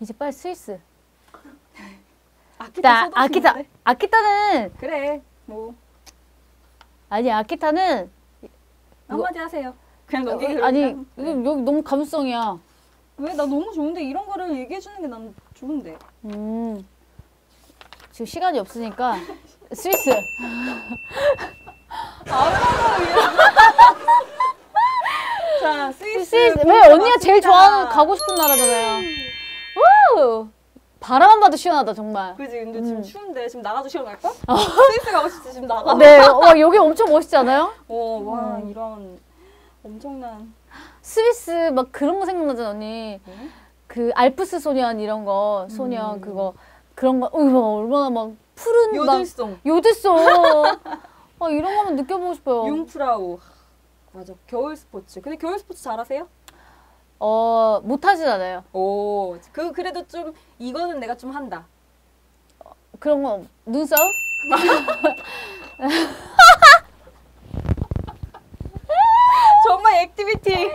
이제 빨리 스위스. 아키타 나 써도 아키타 되는데? 아키타는 그래 뭐 아니 아키타는 한마디 하세요. 그냥 어, 넘기기로 아니 그냥. 이거 네. 여기 너무 감성이야. 왜 나 너무 좋은데 이런 거를 얘기해 주는 게 난 좋은데. 음 지금 시간이 없으니까 스위스. 자 스위스. 스위스 왜 언니가 제일. 좋아하는 가고 싶은 나라잖아요. 우 바람만 봐도 시원하다 정말. 그지 근데 지금 음. 추운데 지금 나가도 시원할까? 스위스 가고 싶지 지금 나가. 네, 와 여기 엄청 멋있지 않아요? 어, 와 음. 이런 엄청난. 스위스 막 그런 거 생각나잖아 언니. 네? 그 알프스 소년 이런 거 소년 음. 그거 그런 거 어이구 얼마나 막 푸른 막 요들송, 아 이런 거만 느껴보고 싶어요. 융프라우. 맞아 겨울 스포츠. 근데 겨울 스포츠 잘하세요? 어 못하진 않아요. 오, 그 그래도 좀 이거는 내가 좀 한다. 그런 거 눈싸움? 정말 액티비티.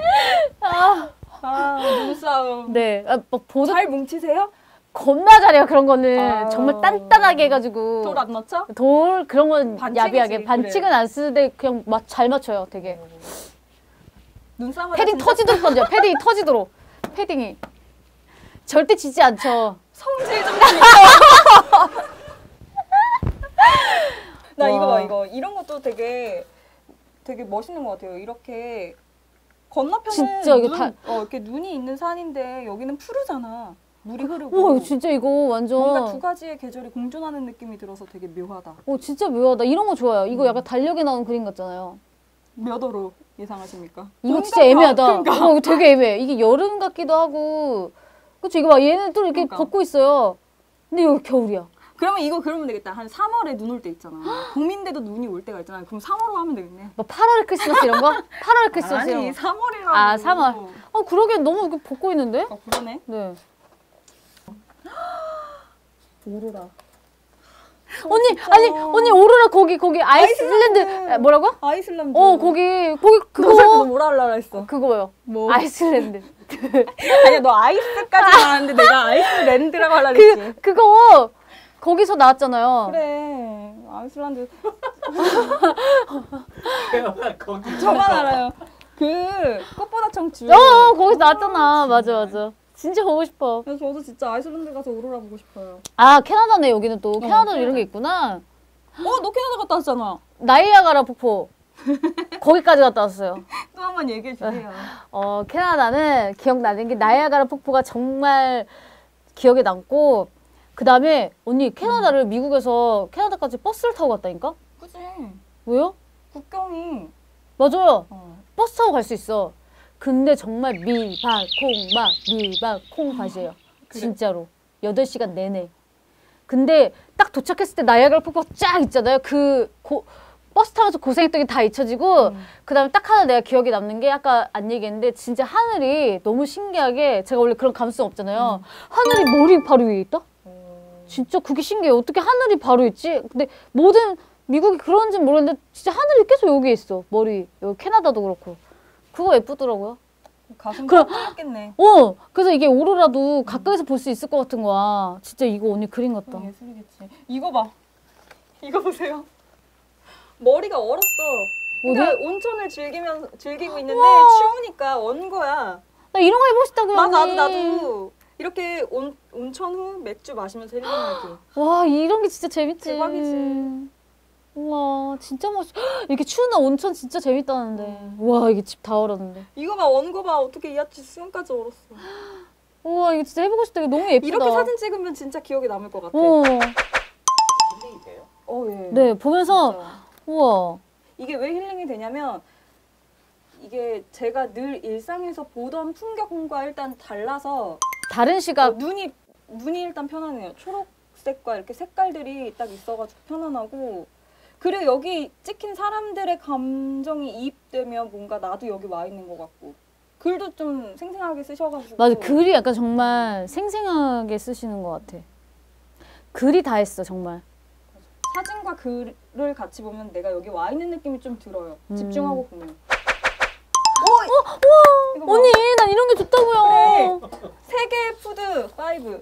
아, 아 눈싸움. 네. 아, 막 보도 잘 뭉치세요? 겁나 잘해요 그런 거는 아. 정말 단단하게 해가지고 돌안 넣죠? 돌 그런 건 반칙이지, 야비하게 그래. 반칙은 안 쓰는데 그냥 막잘 맞춰요 되게 눈싸움. 패딩 터지도록 던져 패딩이 터지도록 패딩이 절대 지지 않죠 성질 좀. 나 이거 와. 봐 이거 이런 것도 되게 되게 멋있는 것 같아요. 이렇게 건너편은 진짜 이거 눈, 다- 어, 이렇게 눈이 있는 산인데 여기는 푸르잖아. 물이 흐르고. 우와 이거 진짜 이거 뭔가 두 완전 가지의 계절이 공존하는 느낌이 들어서 되게 묘하다. 오 진짜 묘하다 이런 거 좋아요 이거 음. 약간 달력에 나오는 그림 같잖아요 몇 호로 예상하십니까? 이거 진짜 애매하다 그러니까. 어, 되게 애매해 이게 여름 같기도 하고 그쵸 이거 봐 얘는 또 이렇게 그러니까. 벗고 있어요 근데 여기 겨울이야 그러면 이거 그러면 되겠다. 한 3월에 눈 올 때 있잖아. 봄인데도 눈이 올 때가 있잖아. 그럼 3월로 하면 되겠네. 뭐 8월 크리스마스 이런 거? 8월 크리스마스 이런 아니 거 3월이라고. 아, 3월. 어 그러게 너무 벗고 있는데? 어, 그러네. 네 오로라. 언니 진짜. 아니 언니 오로라 거기 거기 아이슬란드 뭐라고? 아이슬란드. 어 거기 거기 그거 너 뭐라 하려고 했어? 그거요 뭐? 아이슬란드 아니야 너 아이스까지 말하는데 내가 아이스랜드라고 하려고 그 했지. 그거 거기서 나왔잖아요 그래 아이슬란드 거기 저만 알아요. 그 꽃보다 청춘. 어, 어 거기서 나왔잖아 아, 맞아. 맞아 진짜 보고 싶어 그래서 저도 진짜 아이슬란드 가서 오로라 보고 싶어요. 아 캐나다네 여기는 또 캐나다도 캐나다. 이런 게 있구나 어, 너 캐나다 갔다 왔잖아. 나이아가라 폭포 거기까지 갔다 왔어요 또 한 번 얘기해 주세요. 어, 캐나다는 기억나는 게 나이아가라 폭포가 정말 기억에 남고 그다음에 언니 캐나다를 미국에서 캐나다까지 버스를 타고 갔다니까? 그지? 왜요? 국경이. 맞아요. 어. 버스 타고 갈 수 있어. 근데 정말 미박콩밭이에요. 그래? 진짜로. 8시간 내내. 근데 딱 도착했을 때 나이아가라 폭포가 쫙 있잖아요. 그 고, 버스 타면서 고생했던 게 다 잊혀지고 음. 그다음에 딱 하나 내가 기억에 남는 게 아까 안 얘기했는데 진짜 하늘이 너무 신기하게 제가 원래 그런 감수성 없잖아요. 하늘이 머리 바로 위에 있다? 어. 진짜 그게 신기해요. 어떻게 하늘이 바로 있지? 근데 모든 미국이 그런지는 모르겠는데 진짜 하늘이 계속 여기에 있어. 머리. 여기 캐나다도 그렇고. 그거 예쁘더라고요. 가슴 그럼- 뚫렸겠네. 어! 그래서 이게 오로라도 가까이서 볼 수 있을 것 같은 거야. 진짜 이거 언니 그림 같다. 어, 예술이겠지. 이거 봐. 이거 보세요. 머리가 얼었어. 그러니까 온천을 즐기면 즐기고 있는데 추우니까 언 거야. 나 이런 거 해보고 싶다고요. 나 나도. 나도 이렇게 온 온천 후 맥주 마시면서 힐링 하기. 와, 이런 게 진짜 재밌지. 대박이지. 우와, 진짜 멋있 이렇게 추운 날 온천 진짜 재밌다는데. 음. 우와, 이게 집 다 얼었는데. 이거 봐, 언거 봐. 어떻게 이하치 수영까지 얼었어. 우와, 이거 진짜 해보고 싶다. 이거 너무 예쁘다. 이렇게 사진 찍으면 진짜 기억에 남을 것 같아. 어, 힐링이 돼요? 어, 예. 네, 보면서, 진짜. 우와. 이게 왜 힐링이 되냐면 이게 제가 늘 일상에서 보던 풍경과 일단 달라서 다른 어, 시각, 눈이 눈이 일단 편안해요. 초록색과 이렇게 색깔들이 딱 있어가지고 편안하고 그리고 여기 찍힌 사람들의 감정이 이입되면 뭔가 나도 여기 와 있는 것 같고 글도 좀 생생하게 쓰셔가지고 맞아. 글이 약간 정말 생생하게 쓰시는 것 같아. 글이 다 했어, 정말. 사진과 글을 같이 보면 내가 여기 와 있는 느낌이 좀 들어요. 음. 집중하고 보면. 우와! 이거 봐. 언니 난 이런 게 좋다고요. 세계 푸드 5.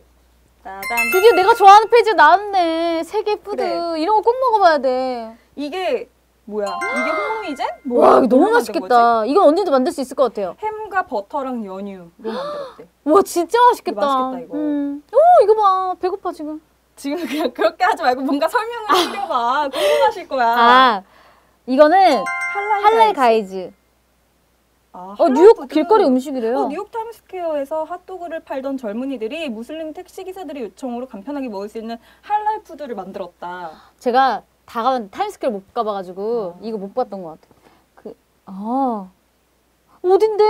따단. 드디어 내가 좋아하는 페이지 나왔네. 세계 푸드 그래. 이런 거 꼭 먹어봐야 돼. 이게 뭐야? 이게 홍미제? 와 이거 너무 만든 거지? 맛있겠다. 이건 언니도 만들 수 있을 것 같아요. 햄과 버터랑 연유로 만들었대. 와 진짜 맛있겠다. 이거 맛있겠다, 이거. 음. 오 이거 봐 배고파 지금. 지금 그냥 그렇게 하지 말고 뭔가 설명을 해줘봐. 궁금하실 거야. 아 이거는 할랄 할랄 가이즈. 가이즈. 아, 어 뉴욕. 길거리 음식이래요. 어, 뉴욕 타임스퀘어에서 핫도그를 팔던 젊은이들이 무슬림 택시 기사들의 요청으로 간편하게 먹을 수 있는 할랄 푸드를 만들었다. 제가 다 가면 타임스퀘어 못 가봐가지고 아. 이거 못 봤던 것 같아. 그 아. 어딘데?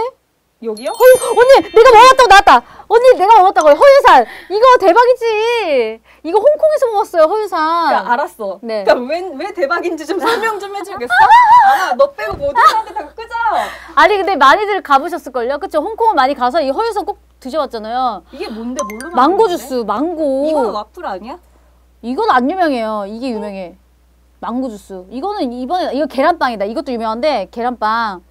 여기요? 언니 내가 먹었다고 나왔다. 언니 내가 먹었다고 허유산. 이거 대박이지. 이거 홍콩에서 먹었어요 허유산. 그러니까 알았어. 네. 그러니까 왜, 왜 대박인지 좀 설명 좀 해주겠어? 알아, 너 빼고 모든 사람들 다 끄죠? 아니 근데 많이들 가보셨을 걸요? 그쵸? 홍콩은 많이 가서 이 허유산 꼭 드셔봤잖아요. 이게 뭔데? 뭘로 망고? 주스, 망고. 이거는 와플 아니야? 이건 안 유명해요. 이게 유명해. 망고 주스. 이거는 이번에 이거 계란빵이다. 이것도 유명한데 계란빵.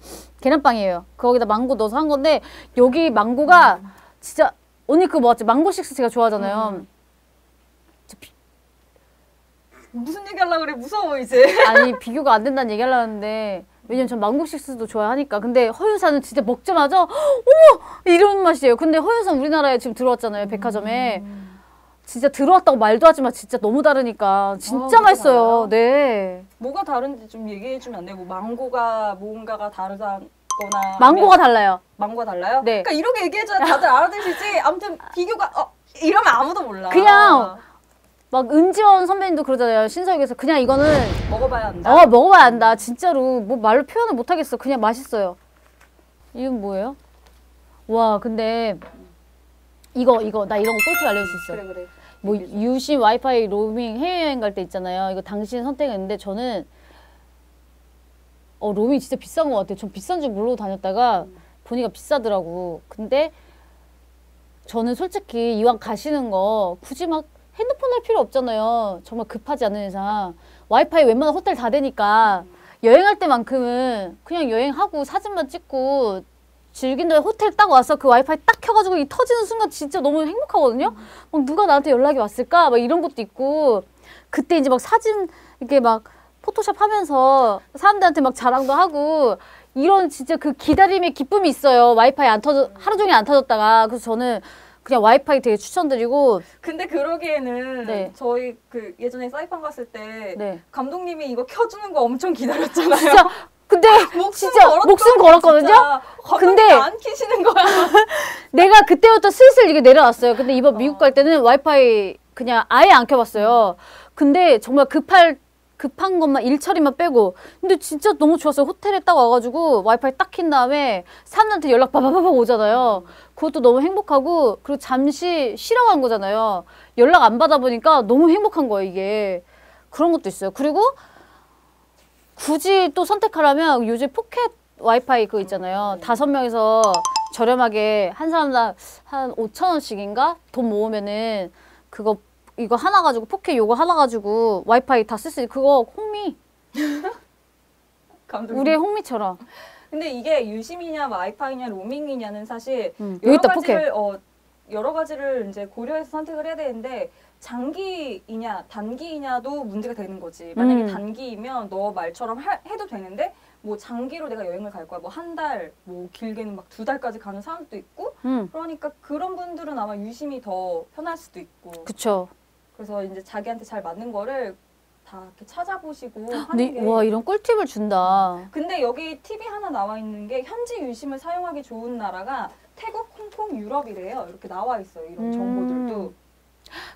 계란빵이에요. 거기다 망고 넣어서 한 건데 여기 망고가 진짜 언니 그거 먹었지? 망고 식스 제가 좋아하잖아요. 음. 무슨 얘기 하려고 그래? 무서워 이제. 아니 비교가 안 된다는 얘기 하려는데 왜냐면 전 망고 식스도 좋아하니까 근데 허유산은 진짜 먹자마자 어머 이런 맛이에요. 근데 허유산 우리나라에 지금 들어왔잖아요 백화점에 진짜 들어왔다고 말도 하지만 진짜 너무 다르니까 진짜 아, 맛있어요. 네 뭐가 다른지 좀 얘기해 주면 안 돼? 뭐 망고가 뭔가가 다르다거나 망고가 달라요. 망고가 달라요? 네. 그러니까 이렇게 얘기해줘야 다들 알아들으시지. 아무튼 비교가 어 이러면 아무도 몰라. 그냥 막 은지원 선배님도 그러잖아요. 신서유기에서 그냥 이거는 먹어봐야 한다. 어 먹어봐야 한다. 진짜로 뭐 말로 표현을 못 하겠어. 그냥 맛있어요. 이건 뭐예요? 와 근데 이거 이거 나 이런 거 꿀팁 알려줄 수 있어. 그래 그래. 뭐 유심 와이파이 로밍 해외여행 갈 때 있잖아요. 이거 당신 선택했는데 저는 어 로밍 진짜 비싼 것 같아요. 전 비싼 줄 모르고 다녔다가 보니까 비싸더라고. 근데 저는 솔직히 이왕 가시는 거 굳이 막 핸드폰 할 필요 없잖아요. 정말 급하지 않은 이상 와이파이 웬만한 호텔 다 되니까 여행할 때만큼은 그냥 여행하고 사진만 찍고 즐긴 다음에 호텔 딱 와서 그 와이파이 딱 켜가지고 이 터지는 순간 진짜 너무 행복하거든요. 막 누가 나한테 연락이 왔을까? 막 이런 것도 있고 그때 이제 막 사진 이렇게 막 포토샵 하면서 사람들한테 막 자랑도 하고 이런 진짜 그 기다림의 기쁨이 있어요. 와이파이 안 터져 하루 종일 안 터졌다가 그래서 저는 그냥 와이파이 되게 추천드리고 근데 그러기에는 네. 저희 그 예전에 사이판 갔을 때 네 감독님이 이거 켜주는 거 엄청 기다렸잖아요. 근데 목숨 진짜 걸었거든요, 목숨 걸었거든요. 근데- 안 키시는 거야. 내가 그때부터 슬슬 이게 내려왔어요. 근데 이번 미국 갈 때는 와이파이 그냥 아예 안 켜봤어요. 근데 정말 급할 급한 것만 일 처리만 빼고 근데 진짜 너무 좋았어요. 호텔에 딱 와가지고 와이파이 딱 킨 다음에 사람들한테 연락 바바바바 오잖아요. 그것도 너무 행복하고 그리고 잠시 쉬러 간 거잖아요. 연락 안 받아보니까 너무 행복한 거예요 이게 그런 것도 있어요. 그리고 굳이 또 선택하라면 요즘 포켓 와이파이 그거 있잖아요. 다섯 명이서 저렴하게 한 사람당 한 5천 원씩인가? 돈 모으면은 그거 이거 하나 가지고 포켓 요거 하나 가지고 와이파이 다 쓸 수 있 그거 홍미. 감독님. 우리의 홍미처럼. 근데 이게 유심이냐 와이파이냐 로밍이냐는 사실 음, 여러 가지를 어 여러 가지를 이제 고려해서 선택을 해야 되는데 장기이냐 단기이냐도 문제가 되는 거지. 만약에 음. 단기이면 너 말처럼 하- 해도 되는데 뭐 장기로 내가 여행을 갈 거야. 뭐 한 달, 뭐 길게는 막 두 달까지 가는 사람도 있고. 음 그러니까 그런 분들은 아마 유심이 더 편할 수도 있고. 그쵸 그래서 이제 자기한테 잘 맞는 거를 다 이렇게 찾아보시고 하는 근데 게. 와 이런 꿀팁을 준다 근데 여기 팁이 하나 나와 있는 게 현지 유심을 사용하기 좋은 나라가 태국, 홍콩, 유럽이래요. 이렇게 나와 있어요. 이런 음. 정보들도.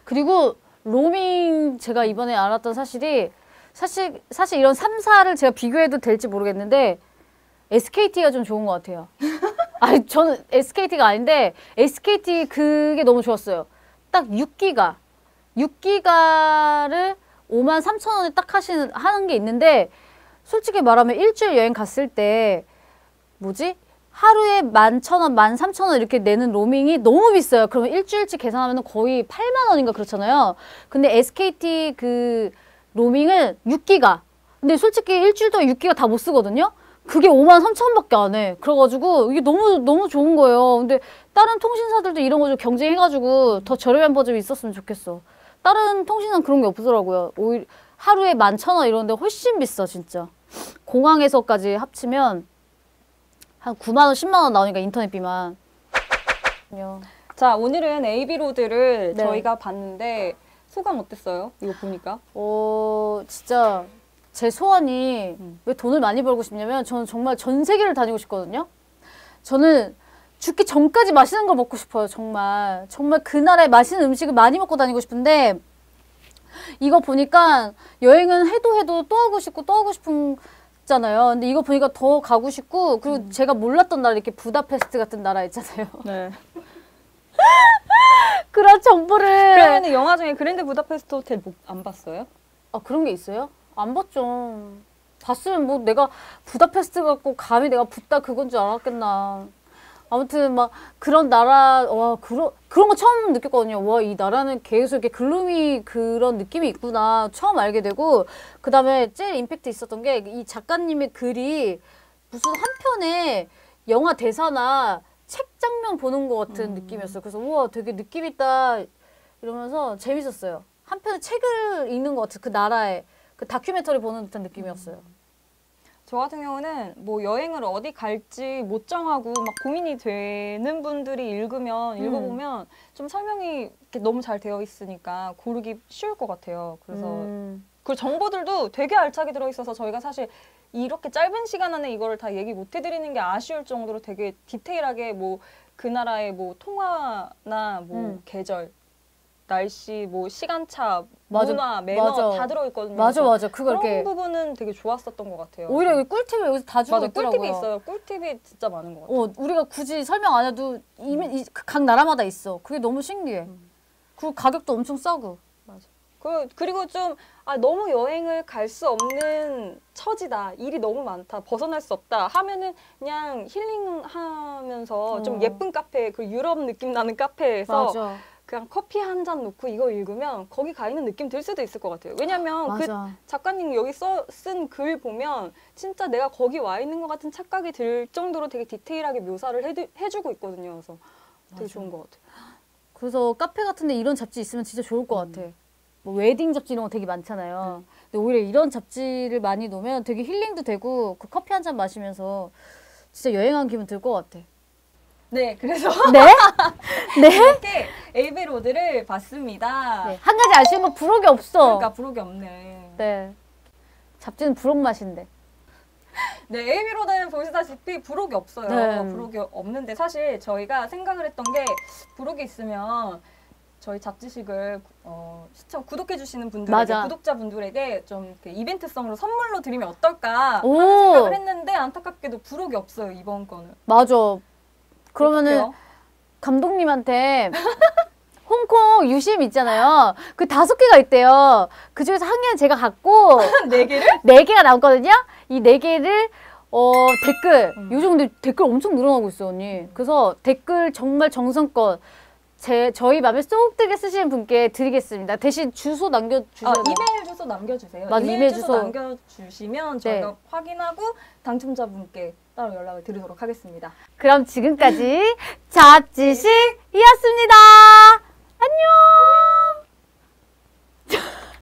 그리고 로밍 제가 이번에 알았던 사실이 사실 사실 이런 3사를 제가 비교해도 될지 모르겠는데 SKT가 좀 좋은 것 같아요. 아니 저는 SKT가 아닌데 SKT 그게 너무 좋았어요. 딱 6기가 6기가를 5만 3천 원에 딱 하시는 하는 게 있는데 솔직히 말하면 일주일 여행 갔을 때 뭐지? 하루에 만 천 원, 만 삼천 원 이렇게 내는 로밍이 너무 비싸요. 그러면 일주일치 계산하면 거의 8만 원인가 그렇잖아요. 근데 SKT 그 로밍은 6기가. 근데 솔직히 일주일 동안 6기가 다 못 쓰거든요. 그게 5만 3천 원밖에 안 해. 그래가지고 이게 너무 너무 좋은 거예요. 근데 다른 통신사들도 이런 거 좀 경쟁해가지고 더 저렴한 버전이 있었으면 좋겠어. 다른 통신사는 그런 게 없더라고요. 오히려 하루에 만 천 원 이런데 훨씬 비싸 진짜. 공항에서까지 합치면 한 9만 원, 10만 원 나오니까 인터넷비만. 요. 자, 오늘은 AB 로드를 네. 저희가 봤는데 소감 어땠어요? 이거 보니까. 어, 진짜 제 소원이 음. 왜 돈을 많이 벌고 싶냐면 저는 정말 전 세계를 다니고 싶거든요. 저는 죽기 전까지 맛있는 걸 먹고 싶어요. 정말. 정말 그 나라의 맛있는 음식을 많이 먹고 다니고 싶은데 이거 보니까 여행은 해도 해도 또 하고 싶고 또 하고 싶은 잖아요. 근데 이거 보니까 더 가고 싶고 그리고 음. 제가 몰랐던 나라 이렇게 부다페스트 같은 나라 있잖아요. 네. 그런 정보를 그러면 영화 중에 그랜드 부다페스트 호텔 못- 안 봤어요? 아 그런 게 있어요? 안 봤죠. 봤으면 뭐 내가 부다페스트 갖고 감히 내가 붙다 그건 줄 알았겠나. 아무튼 막 그런 나라 와 그런 그런 거 처음 느꼈거든요. 와 이 나라는 계속 이렇게 글루미 그런 느낌이 있구나 처음 알게 되고 그 다음에 제일 임팩트 있었던 게 이 작가님의 글이 무슨 한 편에 영화 대사나 책 장면 보는 것 같은 음. 느낌이었어요. 그래서 우와 되게 느낌 있다 이러면서 재밌었어요. 한 편의 책을 읽는 것 같은 그 나라의 그 다큐멘터리 보는 듯한 느낌이었어요. 저 같은 경우는 뭐 여행을 어디 갈지 못 정하고 막 고민이 되는 분들이 읽으면 음. 읽어보면 좀 설명이 너무 잘 되어 있으니까 고르기 쉬울 것 같아요. 그래서 음. 그 정보들도 되게 알차게 들어 있어서 저희가 사실 이렇게 짧은 시간 안에 이거를 다 얘기 못 해드리는 게 아쉬울 정도로 되게 디테일하게 뭐 그 나라의 뭐 통화나 뭐 음. 계절, 날씨, 뭐 시간차, 맞아, 문화, 매너 맞아. 다 들어있거든요. 맞아 맞아 그거 그런 이렇게 부분은 되게 좋았었던 것 같아요. 오히려 이 꿀팁을 여기서 다 주고 맞아 있더라고요. 꿀팁이 있어요. 꿀팁이 진짜 많은 것 같아요. 어, 우리가 굳이 설명 안 해도 이미 이- 그각 나라마다 있어. 그게 너무 신기해. 음. 그리고 가격도 엄청 싸고. 그 그리고 좀 아, 너무 여행을 갈 수 없는 처지다. 일이 너무 많다. 벗어날 수 없다. 하면은 그냥 힐링하면서 좀 어. 예쁜 카페, 그 유럽 느낌 나는 카페에서 맞아. 그냥 커피 한 잔 놓고 이거 읽으면 거기 가 있는 느낌 들 수도 있을 것 같아요. 왜냐면 그. 작가님 여기 써 쓴 글 보면 진짜 내가 거기 와 있는 것 같은 착각이 들 정도로 되게 디테일하게 묘사를 해드, 해주고 있거든요. 그래서 되게 맞아. 좋은 것 같아요. 그래서 카페 같은데 이런 잡지 있으면 진짜 좋을 것 음. 같아. 뭐 웨딩 잡지 이런 거 되게 많잖아요. 근데 오히려 이런 잡지를 많이 놓으면 되게 힐링도 되고 그 커피 한 잔 마시면서 진짜 여행한 기분 들 것 같아. 네, 그래서 네? 네? 이렇게 에이베 로드를 봤습니다. 네. 한 가지 아쉬운 건 부록이 없어. 그러니까 부록이 없네. 네. 잡지는 부록 맛인데. 네, 에이비 로드는 보시다시피 부록이 없어요. 네. 부록이 없는데 사실 저희가 생각을 했던 게 부록이 있으면 저희 잡지식을 어, 시청 구독해 주시는 분들에게 맞아. 구독자 분들에게 좀 이벤트성으로 선물로 드리면 어떨까 오. 하는 생각을 했는데 안타깝게도 부록이 없어요 이번 거는. 맞아. 그러면은 어떡해요? 감독님한테 홍콩 유심 있잖아요. 그 다섯 개가 있대요. 그 중에서 한 개는 제가 갖고 네 개를 네 개가 남거든요. 이 네 개를 어 댓글 음. 요즘 근데 댓글 엄청 늘어나고 있어 언니. 그래서 댓글 정말 정성껏 제 저희 맘에 쏙 들게 쓰시는 분께 드리겠습니다. 대신 주소 남겨주셔야 아, 돼요. 이메일 주소 남겨주세요. 맞아, 이메일, 이메일 주소, 주소. 남겨주시면 저희가 확인하고 당첨자분께 따로 연락을 드리도록 하겠습니다. 그럼 지금까지 잡지식이었습니다. 안녕.